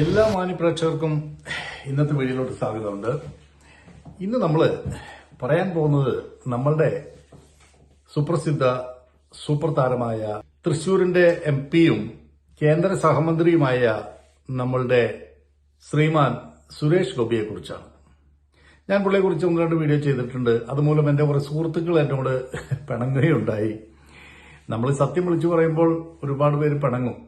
എല്ലാ മാന്യപ്രേക്ഷകർക്കും ഇന്നത്തെ വീഡിയോയിലോട്ട് സ്വാഗതമുണ്ട്. ഇന്ന് നമ്മൾ പറയാൻ പോകുന്നത് നമ്മളുടെ സുപ്രസിദ്ധ സൂപ്പർ താരമായ തൃശൂരിന്റെ എം പിയും കേന്ദ്ര സഹമന്ത്രിയുമായ നമ്മളുടെ ശ്രീമാൻ സുരേഷ് ഗോപിയെ കുറിച്ചാണ് ഞാൻ പുള്ളിയെ കുറിച്ച് ഒന്ന് രണ്ട് വീഡിയോ ചെയ്തിട്ടുണ്ട്. അതുമൂലം എന്റെ കുറെ സുഹൃത്തുക്കൾ എന്നോട് പിണങ്ങുകയുണ്ടായി. നമ്മൾ സത്യം വിളിച്ചു പറയുമ്പോൾ ഒരുപാട് പേര് പിണങ്ങും.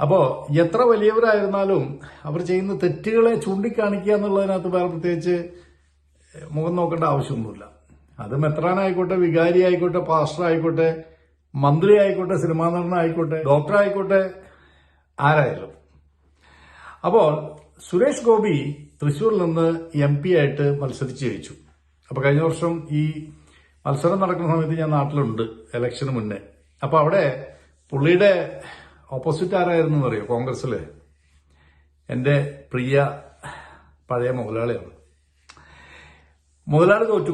അപ്പോ എത്ര വലിയവരായിരുന്നാലും അവർ ചെയ്യുന്ന തെറ്റുകളെ ചൂണ്ടിക്കാണിക്കുക എന്നുള്ളതിനകത്ത് വേറെ പ്രത്യേകിച്ച് മുഖം നോക്കേണ്ട ആവശ്യമൊന്നുമില്ല. അത് മെത്രാനായിക്കോട്ടെ വികാരി ആയിക്കോട്ടെ പാസ്റ്റർ ആയിക്കോട്ടെ മന്ത്രി ആയിക്കോട്ടെ സിനിമാ നടനായിക്കോട്ടെ ഡോക്ടർ ആയിക്കോട്ടെ ആരായാലും. അപ്പോൾ സുരേഷ് ഗോപി തൃശൂരിൽ നിന്ന് എം പി ആയിട്ട് മത്സരിച്ച് ജയിച്ചു. അപ്പൊ കഴിഞ്ഞ വർഷം ഈ മത്സരം നടക്കുന്ന സമയത്ത് ഞാൻ നാട്ടിലുണ്ട് ഇലക്ഷന് മുന്നേ. അപ്പോൾ അവിടെ പുള്ളിയുടെ ഓപ്പോസിറ്റ് ആരായിരുന്നു എന്നറിയോ കോൺഗ്രസിൽ എന്റെ പ്രിയ പഴയ മുതലാളിയാണ്. മുതലാളി തോറ്റു.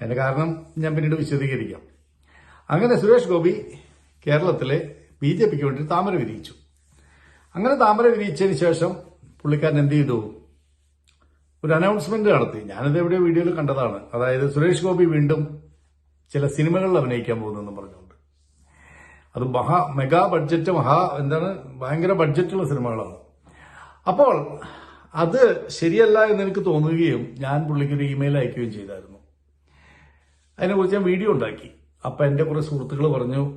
അതിന്റെ കാരണം ഞാൻ പിന്നീട് വിശദീകരിക്കാം. അങ്ങനെ സുരേഷ് ഗോപി കേരളത്തിലെ ബി ജെ പിക്ക് വേണ്ടി താമര വിരിയിച്ചു. അങ്ങനെ താമര വിരിയിച്ചതിന് ശേഷം പുള്ളിക്കാരൻ എന്ത് ചെയ്തു? ഒരു അനൗൺസ്മെന്റ് നടത്തി. ഞാനിത് എവിടെ വീഡിയോയിൽ കണ്ടതാണ്. അതായത് സുരേഷ് ഗോപി വീണ്ടും ചില സിനിമകളിൽ അഭിനയിക്കാൻ പോകുന്നെന്ന് പറഞ്ഞുകൊണ്ട് അത് മഹാ മെഗാ ബഡ്ജറ്റ് മഹാ എന്താണ് ഭയങ്കര ബഡ്ജറ്റുള്ള സിനിമകളാണ്. അപ്പോൾ അത് ശരിയല്ല എന്ന് എനിക്ക് തോന്നുകയും ഞാൻ പുള്ളിക്ക് ഒരു ഇമെയിൽ അയക്കുകയും ചെയ്തായിരുന്നു. അതിനെക്കുറിച്ച് ഞാൻ വീഡിയോ ഉണ്ടാക്കി. അപ്പൊ എന്റെ കുറേ സുഹൃത്തുക്കൾ പറഞ്ഞു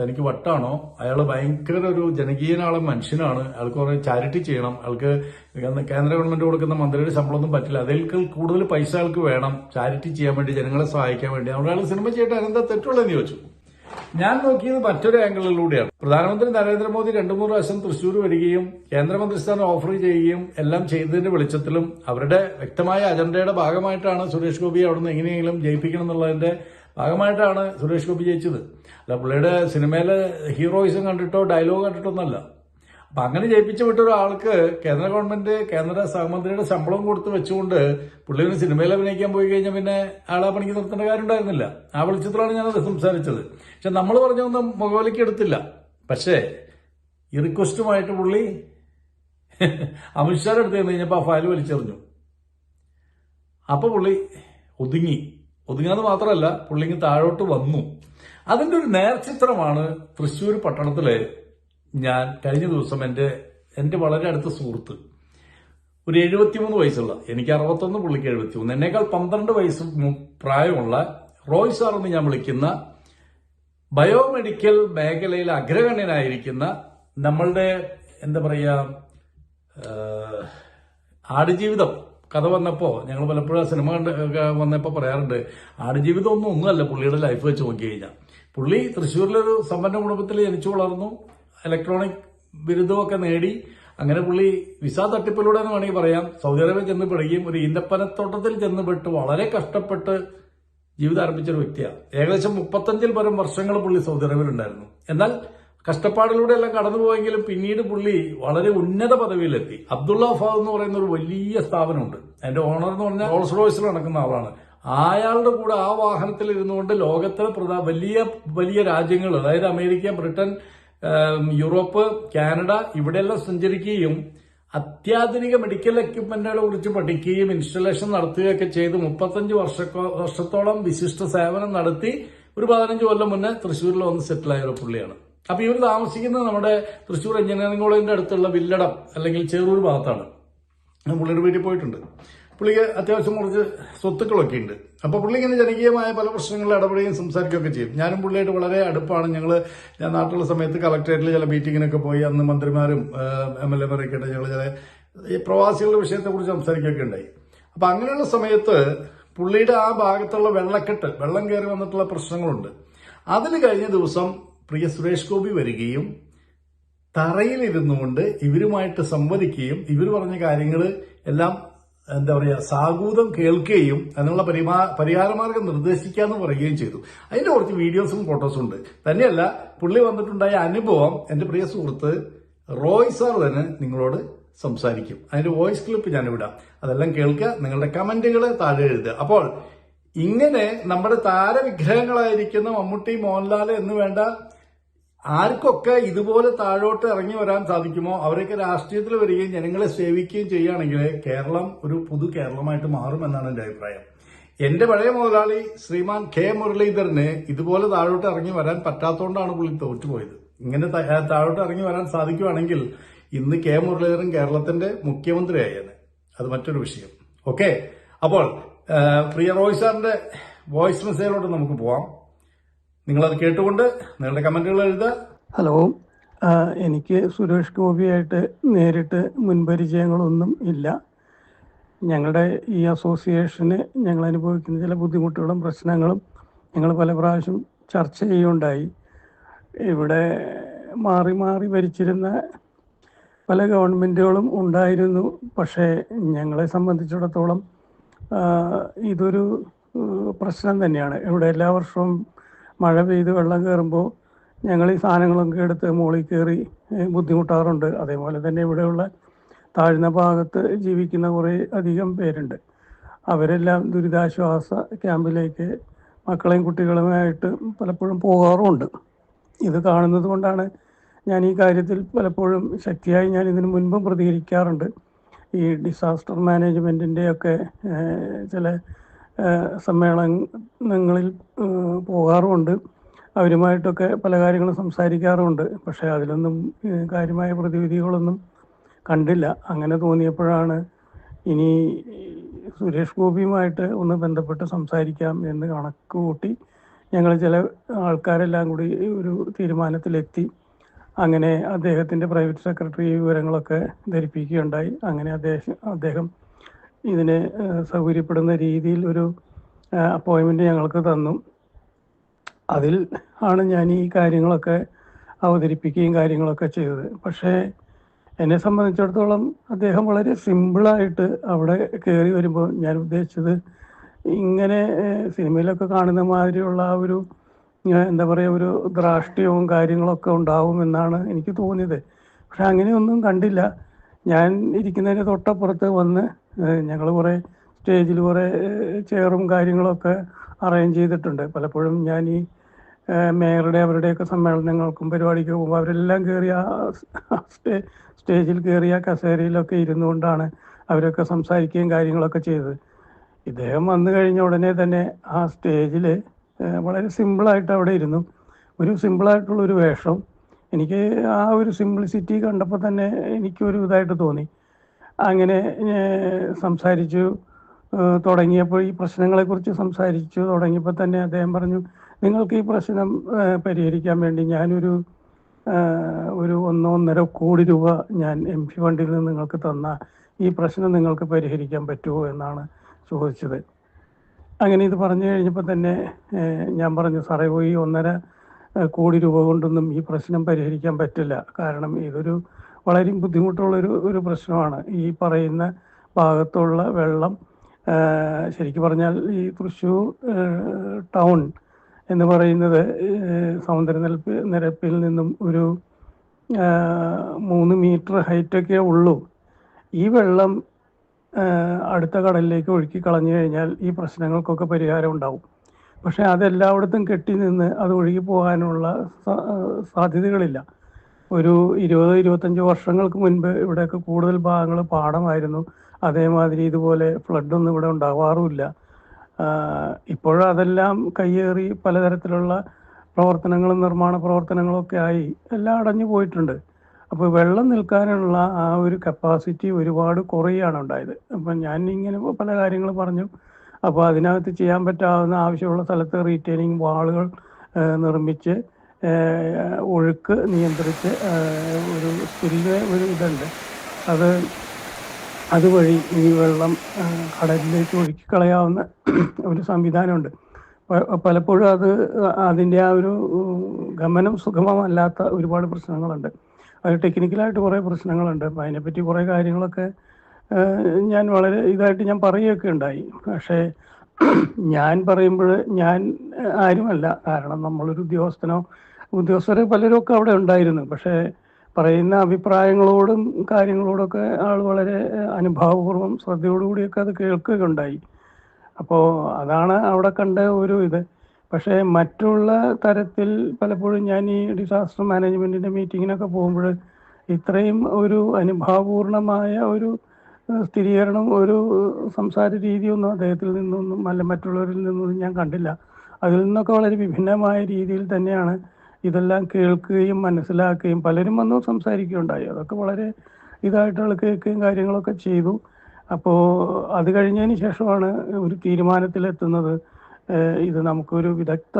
തനിക്ക് വട്ടാണോ? അയാൾ ഭയങ്കര ഒരു ജനകീയനാളെ മനുഷ്യനാണ്. അയാൾക്ക് കുറേ ചാരിറ്റി ചെയ്യണം. അയാൾക്ക് കേന്ദ്ര ഗവൺമെന്റ് കൊടുക്കുന്ന മന്ത്രിയുടെ ശമ്പളമൊന്നും പറ്റില്ല. അതിൽ കൂടുതൽ പൈസ അയാൾക്ക് വേണം. ചാരിറ്റി ചെയ്യാൻ വേണ്ടി ജനങ്ങളെ സഹായിക്കാൻ വേണ്ടി. അവിടെ അയാൾ സിനിമ ചെയ്യട്ടെ അതെന്താ തെറ്റുള്ളതെന്ന് ചോദിച്ചു. ഞാൻ നോക്കിയത് മറ്റൊരു ആംഗിളിലൂടെയാണ് പ്രധാനമന്ത്രി നരേന്ദ്രമോദി രണ്ടു മൂന്ന് പ്രാവശ്യം തൃശൂർ വരികയും കേന്ദ്രമന്ത്രിസ്ഥാനം ഓഫർ ചെയ്യുകയും എല്ലാം ചെയ്തതിന്റെ വെളിച്ചത്തിലും അവരുടെ വ്യക്തമായ അജണ്ടയുടെ ഭാഗമായിട്ടാണ് സുരേഷ് ഗോപിയെ അവിടുന്ന് എങ്ങനെയെങ്കിലും ജയിപ്പിക്കണം എന്നുള്ളതിന്റെ ഭാഗമായിട്ടാണ് സുരേഷ് ഗോപി ജയിച്ചത്. അല്ല പുള്ളിയുടെ സിനിമയിലെ ഹീറോയിസം കണ്ടിട്ടോ ഡയലോഗ് കണ്ടിട്ടോ ഒന്നല്ല. അപ്പൊ അങ്ങനെ ജയിപ്പിച്ചു വിട്ട ഒരാൾക്ക് കേന്ദ്ര ഗവൺമെന്റ് കേന്ദ്ര സഹമന്ത്രിയുടെ ശമ്പളം കൊടുത്ത് വെച്ചുകൊണ്ട് പുള്ളിയൊരു സിനിമയിൽ അഭിനയിക്കാൻ പോയി കഴിഞ്ഞാൽ പിന്നെ ആളെ പണിക്ക് നിർത്തേണ്ട കാര്യം ഉണ്ടായിരുന്നില്ല ആ വെളിച്ചത്തിലാണ് ഞാനത് സംസാരിച്ചത്. പക്ഷെ നമ്മൾ പറഞ്ഞൊന്നും മുഖവിലേക്ക് എടുത്തില്ല. പക്ഷേ ഈ റിക്വസ്റ്റുമായിട്ട് പുള്ളി അമിത്ഷായുടെ എടുത്തു ചെന്ന് കഴിഞ്ഞപ്പോൾ ആ ഫയൽ വലിച്ചെറിഞ്ഞു. അപ്പൊ പുള്ളി ഒതുങ്ങി. ഒതുങ്ങാന്ന് മാത്രമല്ല പുള്ളിങ്ങ് താഴോട്ട് വന്നു. അതിന്റെ ഒരു നേർചിത്രമാണ് തൃശ്ശൂർ പട്ടണത്തിലെ ഞാൻ കഴിഞ്ഞ ദിവസം എന്റെ എന്റെ വളരെ അടുത്ത സുഹൃത്ത് ഒരു എഴുപത്തിമൂന്ന് വയസ്സുള്ള എനിക്ക് അറുപത്തൊന്ന് പുള്ളിക്ക് എഴുപത്തിമൂന്ന് എന്നേക്കാൾ പന്ത്രണ്ട് വയസ്സ് പ്രായമുള്ള റോയ് സാർ എന്ന് ഞാൻ വിളിക്കുന്ന ബയോമെഡിക്കൽ മേഖലയിൽ അഗ്രഗണ്യനായിരിക്കുന്ന നമ്മളുടെ എന്താ പറയുക ആടുജീവിതം. കഥ വന്നപ്പോൾ ഞങ്ങൾ പലപ്പോഴും സിനിമ കണ്ട് വന്നപ്പോൾ പറയാറുണ്ട് ആടുജീവിതം ഒന്നും ഒന്നുമല്ല പുള്ളിയുടെ ലൈഫ് വെച്ച് നോക്കി കഴിഞ്ഞാൽ പുള്ളി തൃശ്ശൂരിലൊരു സമ്പന്ന കുടുംബത്തിൽ ജനിച്ചു വളർന്നു. ഇലക്ട്രോണിക് ബിരുദമൊക്കെ നേടി അങ്ങനെ പുള്ളി വിസ തട്ടിപ്പിലൂടെ എന്ന് വേണമെങ്കിൽ പറയാം. സൗദി അറേബ്യ ചെന്ന് പെടുകയും ഒരു ഈന്തപ്പനത്തോട്ടത്തിൽ ചെന്ന് പെട്ട് വളരെ കഷ്ടപ്പെട്ട് ജീവിതം ആരംഭിച്ചൊരു വ്യക്തിയാണ്. ഏകദേശം മുപ്പത്തഞ്ചിൽ പരം വർഷങ്ങൾ പുള്ളി സൗദി അറേബ്യയിൽ ഉണ്ടായിരുന്നു. എന്നാൽ കഷ്ടപ്പാടിലൂടെ എല്ലാം കടന്നുപോയെങ്കിലും പിന്നീട് പുള്ളി വളരെ ഉന്നത പദവിയിലെത്തി. അബ്ദുള്ള ഫാദ് എന്ന് പറയുന്ന ഒരു വലിയ സ്ഥാപനമുണ്ട്. അതിന്റെ ഓണർ എന്ന് പറഞ്ഞാൽ റോൾസ് റോയ്സിൽ നടക്കുന്ന ആളാണ്. അയാളുടെ കൂടെ ആ വാഹനത്തിൽ ഇരുന്നുകൊണ്ട് ലോകത്തിലെ പ്രധാന വലിയ വലിയ രാജ്യങ്ങൾ അതായത് അമേരിക്ക ബ്രിട്ടൻ യൂറോപ്പ് കാനഡ ഇവിടെയെല്ലാം സഞ്ചരിക്കുകയും അത്യാധുനിക മെഡിക്കൽ എക്യുപ്മെന്റുകളെ കുറിച്ച് പഠിക്കുകയും ഇൻസ്റ്റലേഷൻ നടത്തുകയൊക്കെ ചെയ്ത് മുപ്പത്തഞ്ച് വർഷത്തോളം വിശിഷ്ട സേവനം നടത്തി ഒരു പതിനഞ്ച് കൊല്ലം മുന്നേ തൃശ്ശൂരിൽ വന്ന് സെറ്റിലായ ഒരു പുള്ളിയാണ്. അപ്പൊ ഇവർ താമസിക്കുന്നത് നമ്മുടെ തൃശ്ശൂർ എഞ്ചിനീയറിംഗ് കോളേജിന്റെ അടുത്തുള്ള വില്ലടം അല്ലെങ്കിൽ ചെറൂർ ഭാഗത്താണ്. പുള്ളിയുടെ വീട്ടിൽ പോയിട്ടുണ്ട്. പുള്ളിക്ക് അത്യാവശ്യം കുറച്ച് സ്വത്തുക്കളൊക്കെ ഉണ്ട്. അപ്പൊ പുള്ളി ഇങ്ങനെ ജനകീയമായ പല പ്രശ്നങ്ങളിൽ ഇടപെടുകയും സംസാരിക്കുകയൊക്കെ ചെയ്യും. ഞാനും പുള്ളിയായിട്ട് വളരെ അടുപ്പാണ്. ഞങ്ങൾ ഞാൻ നാട്ടിലുള്ള സമയത്ത് കളക്ടറേറ്റിൽ ചില മീറ്റിങ്ങിനൊക്കെ പോയി അന്ന് മന്ത്രിമാരും എം എൽ എമാരൊക്കെ ഉണ്ട് ഞങ്ങൾ ചില ഈ പ്രവാസികളുടെ വിഷയത്തെക്കുറിച്ച് സംസാരിക്കുകയൊക്കെ ഉണ്ടായി. അപ്പൊ അങ്ങനെയുള്ള സമയത്ത് പുള്ളിയുടെ ആ ഭാഗത്തുള്ള വെള്ളക്കെട്ട് വെള്ളം കയറി വന്നിട്ടുള്ള പ്രശ്നങ്ങളുണ്ട്. അതിൽ കഴിഞ്ഞ ദിവസം പ്രിയ സുരേഷ് ഗോപി വരികയും തറയിലിരുന്നുകൊണ്ട് ഇവരുമായിട്ട് സംവദിക്കുകയും ഇവർ പറഞ്ഞ കാര്യങ്ങൾ എല്ലാം എന്താ പറയുക സാഗൂതം കേൾക്കുകയും അതിനുള്ള പരിമാ പരിഹാരമാർഗം നിർദ്ദേശിക്കാന്ന് പറയുകയും ചെയ്തു. അതിന്റെ കുറച്ച് വീഡിയോസും ഫോട്ടോസും ഉണ്ട്. തന്നെയല്ല പുള്ളി വന്നിട്ടുണ്ടായ അനുഭവം എന്റെ പ്രിയ സുഹൃത്ത് റോയ് സാർ തന്നെ നിങ്ങളോട് സംസാരിക്കും. അതിന്റെ വോയിസ് ക്ലിപ്പ് ഞാൻ വിടാം അതെല്ലാം കേൾക്കുക നിങ്ങളുടെ കമന്റുകൾ താഴെ എഴുതുക. അപ്പോൾ ഇങ്ങനെ നമ്മുടെ താരവിഗ്രഹങ്ങളായിരിക്കുന്ന മമ്മൂട്ടി മോഹൻലാൽ എന്ന് വേണ്ട ആർക്കൊക്കെ ഇതുപോലെ താഴോട്ട് ഇറങ്ങി വരാൻ സാധിക്കുമോ? അവരൊക്കെ രാഷ്ട്രീയത്തിൽ വരികയും ജനങ്ങളെ സേവിക്കുകയും ചെയ്യുകയാണെങ്കിൽ കേരളം ഒരു പുതു കേരളമായിട്ട് മാറുമെന്നാണ് എന്റെ അഭിപ്രായം. എന്റെ പഴയ മുതലാളി ശ്രീമാൻ കെ മുരളീധരന് ഇതുപോലെ താഴോട്ട് ഇറങ്ങി വരാൻ പറ്റാത്തതുകൊണ്ടാണ് പുള്ളി തോറ്റുപോയത്. ഇങ്ങനെ താഴോട്ട് ഇറങ്ങി വരാൻ സാധിക്കുവാണെങ്കിൽ ഇന്ന് കെ മുരളീധരൻ കേരളത്തിന്റെ മുഖ്യമന്ത്രിയായേനെ. അത് മറ്റൊരു വിഷയം. ഓക്കെ? അപ്പോൾ പ്രിയ റോയ് സാറിന്റെ വോയിസ് മെസ്സേജിലോട്ട് നമുക്ക് പോവാം. നിങ്ങളത് കേട്ടുകൊണ്ട് നിങ്ങളുടെ കമന്റുകൾ എഴുതുക. ഹലോ എനിക്ക് സുരേഷ് ഗോപിയായിട്ട് നേരിട്ട് മുൻപരിചയങ്ങളൊന്നും ഇല്ല. ഞങ്ങളുടെ ഈ അസോസിയേഷന് ഞങ്ങൾ അനുഭവിക്കുന്ന ചില ബുദ്ധിമുട്ടുകളും പ്രശ്നങ്ങളും ഞങ്ങൾ പല പ്രാവശ്യം ചർച്ച ചെയ്യുകയുണ്ടായി. ഇവിടെ മാറി മാറി ഭരിച്ചിരുന്ന പല ഗവൺമെന്റുകളും ഉണ്ടായിരുന്നു. പക്ഷേ ഞങ്ങളെ സംബന്ധിച്ചിടത്തോളം ഇതൊരു പ്രശ്നം തന്നെയാണ്. ഇവിടെ എല്ലാ വർഷവും മഴ പെയ്ത് വെള്ളം കയറുമ്പോൾ ഞങ്ങൾ ഈ സാധനങ്ങളൊക്കെ എടുത്ത് മുകളിൽ കയറി ബുദ്ധിമുട്ടാറുണ്ട്. അതേപോലെ തന്നെ ഇവിടെയുള്ള താഴ്ന്ന ഭാഗത്ത് ജീവിക്കുന്ന കുറേ അധികം പേരുണ്ട്. അവരെല്ലാം ദുരിതാശ്വാസ ക്യാമ്പിലേക്ക് മക്കളെയും കുട്ടികളുമായിട്ട് പലപ്പോഴും പോകാറുമുണ്ട്. ഇത് കാണുന്നത് കൊണ്ടാണ് ഞാൻ ഈ കാര്യത്തിൽ പലപ്പോഴും ശക്തിയായി ഞാൻ ഇതിനു മുൻപും പ്രതികരിക്കാറുണ്ട്. ഈ ഡിസാസ്റ്റർ മാനേജ്മെന്റിന്റെ ഒക്കെ ചില സമ്മേളനങ്ങളിൽ പോകാറുമുണ്ട്. അവരുമായിട്ടൊക്കെ പല കാര്യങ്ങളും സംസാരിക്കാറുമുണ്ട്. പക്ഷേ അതിലൊന്നും കാര്യമായ പ്രതിവിധികളൊന്നും കണ്ടില്ല. അങ്ങനെ തോന്നിയപ്പോഴാണ് ഇനി സുരേഷ് ഗോപിയുമായിട്ട് ഒന്ന് ബന്ധപ്പെട്ട് സംസാരിക്കാം എന്ന് കണക്ക് കൂട്ടി ഞങ്ങൾ ചില ആൾക്കാരെല്ലാം കൂടി ഒരു തീരുമാനത്തിലെത്തി. അങ്ങനെ അദ്ദേഹത്തിന്റെ പ്രൈവറ്റ് സെക്രട്ടറി വിവരങ്ങളൊക്കെ ധരിപ്പിക്കുകയുണ്ടായി. അങ്ങനെ അദ്ദേഹം അദ്ദേഹം ഇതിന് സൗകര്യപ്പെടുന്ന രീതിയിൽ ഒരു അപ്പോയിൻമെന്റ് ഞങ്ങൾക്ക് തന്നു. അതിൽ ആണ് ഞാൻ ഈ കാര്യങ്ങളൊക്കെ അവതരിപ്പിക്കുകയും കാര്യങ്ങളൊക്കെ ചെയ്തത്. പക്ഷേ എന്നെ സംബന്ധിച്ചിടത്തോളം അദ്ദേഹം വളരെ സിമ്പിളായിട്ട് അവിടെ കയറി വരുമ്പോൾ ഞാൻ ഉദ്ദേശിച്ചത് ഇങ്ങനെ സിനിമയിലൊക്കെ കാണുന്ന മാതിരിയുള്ള ആ ഒരു എന്താ പറയുക ഒരു ദ്രാഷ്ട്യവും കാര്യങ്ങളൊക്കെ ഉണ്ടാവുമെന്നാണ് എനിക്ക് തോന്നിയത്. പക്ഷെ അങ്ങനെയൊന്നും കണ്ടില്ല. ഞാൻ ഇരിക്കുന്നതിന് തൊട്ടപ്പുറത്ത് വന്ന് ഞങ്ങൾ കുറേ സ്റ്റേജിൽ കുറേ ചെയറും കാര്യങ്ങളൊക്കെ അറേഞ്ച് ചെയ്തിട്ടുണ്ട്. പലപ്പോഴും ഞാൻ ഈ മേയറുടെ അവരുടെയൊക്കെ സമ്മേളനങ്ങൾക്കും പരിപാടിക്ക് പോകുമ്പോൾ അവരെല്ലാം കയറി ആ സ്റ്റേ സ്റ്റേജിൽ കയറി ആ കസേരയിലൊക്കെ ഇരുന്നുകൊണ്ടാണ് അവരൊക്കെ സംസാരിക്കുകയും കാര്യങ്ങളൊക്കെ ചെയ്തത്. ഇദ്ദേഹം വന്നു കഴിഞ്ഞ ഉടനെ തന്നെ ആ സ്റ്റേജിൽ വളരെ സിമ്പിളായിട്ട് അവിടെ ഇരുന്നു. ഒരു സിമ്പിളായിട്ടുള്ള ഒരു വേഷം എനിക്ക് ആ ഒരു സിംപ്ലിസിറ്റി കണ്ടപ്പോൾ തന്നെ എനിക്കൊരു ഇതായിട്ട് തോന്നി. അങ്ങനെ സംസാരിച്ചു തുടങ്ങിയപ്പോൾ ഈ പ്രശ്നങ്ങളെക്കുറിച്ച് സംസാരിച്ചു തുടങ്ങിയപ്പോൾ തന്നെ അദ്ദേഹം പറഞ്ഞു നിങ്ങൾക്ക് ഈ പ്രശ്നം പരിഹരിക്കാൻ വേണ്ടി ഞാനൊരു ഒരു ഒന്നോ ഒന്നര കോടി രൂപ ഞാൻ എം പി ഫണ്ടിൽ നിന്ന് നിങ്ങൾക്ക് തന്ന ഈ പ്രശ്നം നിങ്ങൾക്ക് പരിഹരിക്കാൻ പറ്റുമോ എന്നാണ് ചോദിച്ചത്. അങ്ങനെ ഇത് പറഞ്ഞു കഴിഞ്ഞപ്പോൾ തന്നെ ഞാൻ പറഞ്ഞു സാറേ ഈ ഒന്നര കോടി രൂപ കൊണ്ടൊന്നും ഈ പ്രശ്നം പരിഹരിക്കാൻ പറ്റില്ല. കാരണം ഇതൊരു വളരെ ബുദ്ധിമുട്ടുള്ളൊരു ഒരു പ്രശ്നമാണ്. ഈ പറയുന്ന ഭാഗത്തുള്ള വെള്ളം ശരിക്കും പറഞ്ഞാൽ ഈ തൃശ്ശൂർ ടൗൺ എന്ന് പറയുന്നത് സമുദ്രനിരപ്പ് നിരപ്പിൽ നിന്നും ഒരു മൂന്ന് മീറ്റർ ഹൈറ്റൊക്കെ ഉള്ളൂ. ഈ വെള്ളം അടുത്ത കടലിലേക്ക് ഒഴുക്കി കളഞ്ഞു കഴിഞ്ഞാൽ ഈ പ്രശ്നങ്ങൾക്കൊക്കെ പരിഹാരം ഉണ്ടാവും. പക്ഷേ അതെല്ലായിടത്തും കെട്ടി നിന്ന് അത് ഒഴുകി പോകാനുള്ള സാധ്യതകളില്ല. ഒരു ഇരുപത് ഇരുപത്തഞ്ച് വർഷങ്ങൾക്ക് മുൻപ് ഇവിടെയൊക്കെ കൂടുതൽ ഭാഗങ്ങൾ പാടമായിരുന്നു. അതേമാതിരി ഇതുപോലെ ഫ്ലഡൊന്നും ഇവിടെ ഉണ്ടാവാറുമില്ല. ഇപ്പോഴും അതെല്ലാം കയ്യേറി പലതരത്തിലുള്ള പ്രവർത്തനങ്ങളും നിർമ്മാണ പ്രവർത്തനങ്ങളും ഒക്കെ ആയി എല്ലാം അടഞ്ഞു പോയിട്ടുണ്ട്. അപ്പോൾ വെള്ളം നിൽക്കാനുള്ള ആ ഒരു കപ്പാസിറ്റി ഒരുപാട് കുറയാണ് ഉണ്ടായത്. അപ്പം ഞാൻ ഇങ്ങനെ പല കാര്യങ്ങൾ പറഞ്ഞു. അപ്പോൾ അതിനകത്ത് ചെയ്യാൻ പറ്റാവുന്ന ആവശ്യമുള്ള സ്ഥലത്ത് റീറ്റെയിനിങ് വാളുകൾ നിർമ്മിച്ച് ഒഴുക്ക് നിയന്ത്രിച്ച് ഒരു സ്പിൽവേ ഒരു ഇതുണ്ട്. അത് അതുവഴി ഈ വെള്ളം കടലിലേക്ക് ഒഴുക്കി കളയാവുന്ന ഒരു സംവിധാനമുണ്ട്. പലപ്പോഴും അത് അതിന്റെ ആ ഒരു ഗമനം സുഗമമല്ലാത്ത ഒരുപാട് പ്രശ്നങ്ങളുണ്ട്. അത് ടെക്നിക്കലായിട്ട് കുറേ പ്രശ്നങ്ങളുണ്ട്. അപ്പം അതിനെപ്പറ്റി കുറേ കാര്യങ്ങളൊക്കെ ഞാൻ വളരെ ഇതായിട്ട് ഞാൻ പറയുകയൊക്കെ ഉണ്ടായി. പക്ഷേ ഞാൻ പറയുമ്പോൾ ഞാൻ ആരുമല്ല. കാരണം നമ്മളൊരു ഉദ്യോഗസ്ഥനോ ഉദ്യോഗസ്ഥരെ പലരും ഒക്കെ അവിടെ ഉണ്ടായിരുന്നു. പക്ഷേ പറയുന്ന അഭിപ്രായങ്ങളോടും കാര്യങ്ങളോടൊക്കെ ആൾ വളരെ അനുഭാവപൂർവം ശ്രദ്ധയോടുകൂടിയൊക്കെ അത് കേൾക്കുകയുണ്ടായി അപ്പോൾ അതാണ് അവിടെ കണ്ട ഒരു ഇത്. പക്ഷേ മറ്റുള്ള തരത്തിൽ പലപ്പോഴും ഞാൻ ഈ ഡിസാസ്റ്റർ മാനേജ്മെന്റിന്റെ മീറ്റിങ്ങിനൊക്കെ പോകുമ്പോൾ ഇത്രയും ഒരു അനുഭാവപൂർണമായ ഒരു സ്ഥിരീകരണം ഒരു സംസാര രീതിയൊന്നും അദ്ദേഹത്തിൽ നിന്നൊന്നും അല്ല മറ്റുള്ളവരിൽ നിന്നൊന്നും ഞാൻ കണ്ടില്ല. അതിൽ നിന്നൊക്കെ വളരെ വിഭിന്നമായ രീതിയിൽ തന്നെയാണ് ഇതെല്ലാം കേൾക്കുകയും മനസ്സിലാക്കുകയും പലരും വന്നു സംസാരിക്കുകയുണ്ടായി. അതൊക്കെ വളരെ ഇതായിട്ടുള്ള കേൾക്കുകയും കാര്യങ്ങളൊക്കെ ചെയ്തു. അപ്പോൾ അത് കഴിഞ്ഞതിന് ശേഷമാണ് ഒരു തീരുമാനത്തിലെത്തുന്നത്. ഇത് നമുക്കൊരു വിദഗ്ധ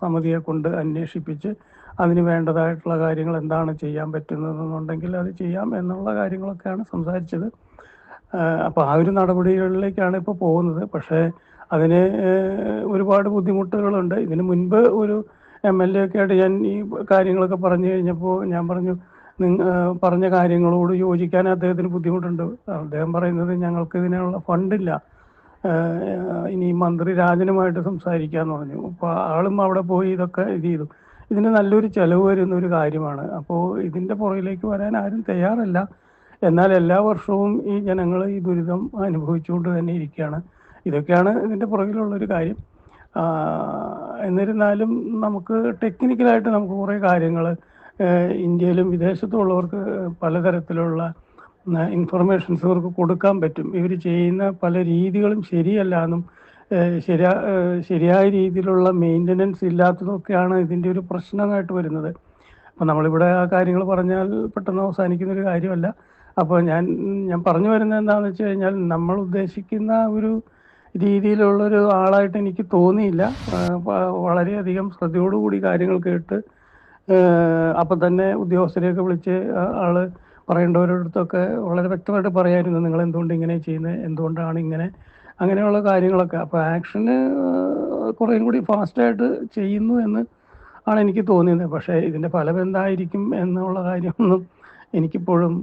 സമിതിയെ കൊണ്ട് അന്വേഷിപ്പിച്ച് അതിന് വേണ്ടതായിട്ടുള്ള കാര്യങ്ങൾ എന്താണ് ചെയ്യാൻ പറ്റുന്നതെന്നുണ്ടെങ്കിൽ അത് ചെയ്യാം എന്നുള്ള കാര്യങ്ങളൊക്കെയാണ് സംസാരിച്ചത്. അപ്പോൾ ആ ഒരു നടപടികളിലേക്കാണ് ഇപ്പോൾ പോകുന്നത്. പക്ഷേ അതിന് ഒരുപാട് ബുദ്ധിമുട്ടുകളുണ്ട്. ഇതിന് മുൻപ് ഒരു എം എൽ എ ഒക്കെ ആയിട്ട് ഞാൻ ഈ കാര്യങ്ങളൊക്കെ പറഞ്ഞു കഴിഞ്ഞപ്പോൾ ഞാൻ പറഞ്ഞു പറഞ്ഞ കാര്യങ്ങളോട് യോജിക്കാൻ അദ്ദേഹത്തിന് ബുദ്ധിമുട്ടുണ്ട്. അദ്ദേഹം പറയുന്നത് ഞങ്ങൾക്ക് ഇതിനുള്ള ഫണ്ടില്ല. ഇനി മന്ത്രി രാജനുമായിട്ട് സംസാരിക്കാന്ന് പറഞ്ഞു. അപ്പോൾ ആളും അവിടെ പോയി ഇതൊക്കെ ഇത് ചെയ്തു. ഇതിന് നല്ലൊരു ചെലവ് വരുന്ന ഒരു കാര്യമാണ്. അപ്പോൾ ഇതിന്റെ പുറകിലേക്ക് വരാൻ ആരും തയ്യാറല്ല. എന്നാൽ എല്ലാ വർഷവും ഈ ജനങ്ങൾ ഈ ദുരിതം അനുഭവിച്ചുകൊണ്ട് തന്നെ ഇരിക്കുകയാണ്. ഇതൊക്കെയാണ് ഇതിന്റെ പുറകിലുള്ളൊരു കാര്യം. എന്നിരുന്നാലും നമുക്ക് ടെക്നിക്കലായിട്ട് നമുക്ക് കുറേ കാര്യങ്ങൾ ഇന്ത്യയിലും വിദേശത്തും ഉള്ളവർക്ക് പലതരത്തിലുള്ള ഇൻഫർമേഷൻസ് ഇവർക്ക് കൊടുക്കാൻ പറ്റും. ഇവർ ചെയ്യുന്ന പല രീതികളും ശരിയല്ല എന്നും ശരിയാ ശരിയായ രീതിയിലുള്ള മെയിന്റനൻസ് ഇല്ലാത്തതൊക്കെയാണ് ഇതിന്റെ ഒരു പ്രശ്നമായിട്ട് വരുന്നത്. അപ്പം നമ്മളിവിടെ ആ കാര്യങ്ങൾ പറഞ്ഞാൽ പെട്ടെന്ന് അവസാനിക്കുന്ന ഒരു കാര്യമല്ല. അപ്പോൾ ഞാൻ ഞാൻ പറഞ്ഞു വരുന്നത് എന്താണെന്ന് വെച്ച് കഴിഞ്ഞാൽ നമ്മൾ ഉദ്ദേശിക്കുന്ന ഒരു രീതിയിലുള്ളൊരു ആളായിട്ട് എനിക്ക് തോന്നിയില്ല. വളരെയധികം ശ്രദ്ധയോടുകൂടി കാര്യങ്ങൾ കേട്ട് അപ്പം തന്നെ ഉദ്യോഗസ്ഥരെയൊക്കെ വിളിച്ച് ആൾ പറയേണ്ടവരടുത്തൊക്കെ വളരെ വ്യക്തമായിട്ട് പറയായിരുന്നു നിങ്ങൾ എന്തുകൊണ്ട് ഇങ്ങനെ ചെയ്യുന്നത് എന്തുകൊണ്ടാണ് ഇങ്ങനെ അങ്ങനെയുള്ള കാര്യങ്ങളൊക്കെ. അപ്പോൾ ആക്ഷന് കുറേയും കൂടി ഫാസ്റ്റായിട്ട് ചെയ്യുന്നു എന്ന് ആണ് എനിക്ക് തോന്നിയത്. പക്ഷേ ഇതിന്റെ ഫലം എന്തായിരിക്കും എന്നുള്ള കാര്യമൊന്നും എനിക്കിപ്പോഴും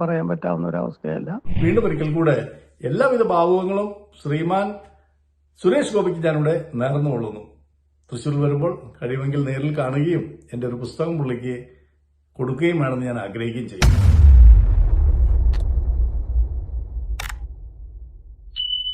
പറയാൻ പറ്റാവുന്ന ഒരു അവസ്ഥയല്ല വീണ്ടും ഒരിക്കൽ കൂടെ എല്ലാവിധ ഭാവുകങ്ങളും ശ്രീമാൻ സുരേഷ് ഗോപിക്ക് ഞാനിവിടെ നേർന്നുകൊള്ളുന്നു. തൃശ്ശൂർ വരുമ്പോൾ കഴിയുമെങ്കിൽ നേരിൽ കാണുകയും എന്റെ ഒരു പുസ്തകം പുള്ളിക്ക് കൊടുക്കുകയും വേണമെന്ന് ഞാൻ ആഗ്രഹിക്കുകയും ചെയ്യും